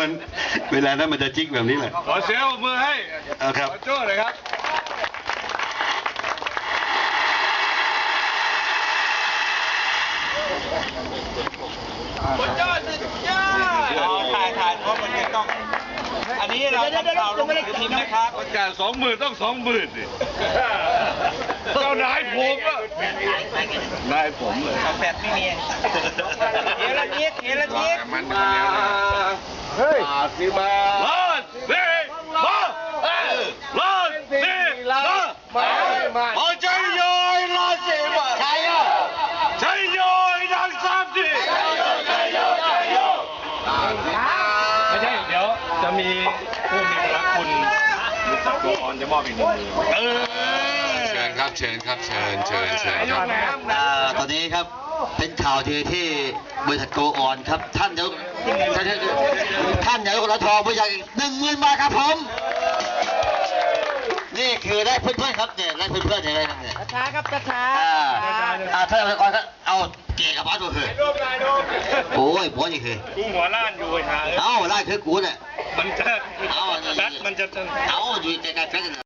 มันเวลานั้นมันจะจิกแบบนี้แหละขอเสียงปรบมือให้เอาครับ ขอโจ้เลยครับสุดยอดสุดยอดถ่ายถ่ายเพราะมันจะต้อง อันนี้เราทำข่าวลงหนังสือพิมพ์นะครับ ประกาศสองหมื่นต้องสองหมื่นดิเจ้านายผมอะนายผมเลยกาแฟไม่มีเฮละนิดเฮละนิดมันมาเฮ้ย สิมาลอดสิมาลอดสิมามามาใจโยยลอดสิมาใจโยใจโยยดังสามทีไม่ใช่เดี๋ยวจะมีผู้มีพระคุณรู้จักตัวอ่อนจะมอบอีกหนึ่งหมื่นเออเชิญครับเชิญครับเชิญเชิญเชิญครับอ่าตอนนี้ครับเป็นข่าวที่ที่บริษัทโกออนครับท่านเดี๋ยวท่านท่านนายกรัฐทองผู้ใหญ่หนึ่งหมื่นบาทครับผม นี่คือได้เพื่อนๆครับเนี่ยได้เพื่อนๆอย่างไรนั่นเนี่ยช้าครับช้าอ่าอ่าท่านนายกรัฐก็เอาเกะกับบ้านตัวคือโอ้ยบัวนี่คือกูหัวล้านอยู่ไอ้ห่าเอ้ยเอ้าไล่คือกูเนี่ยมันจะเอาอันนี้แบตมันจะเอาอยู่ใกล้ๆแฟน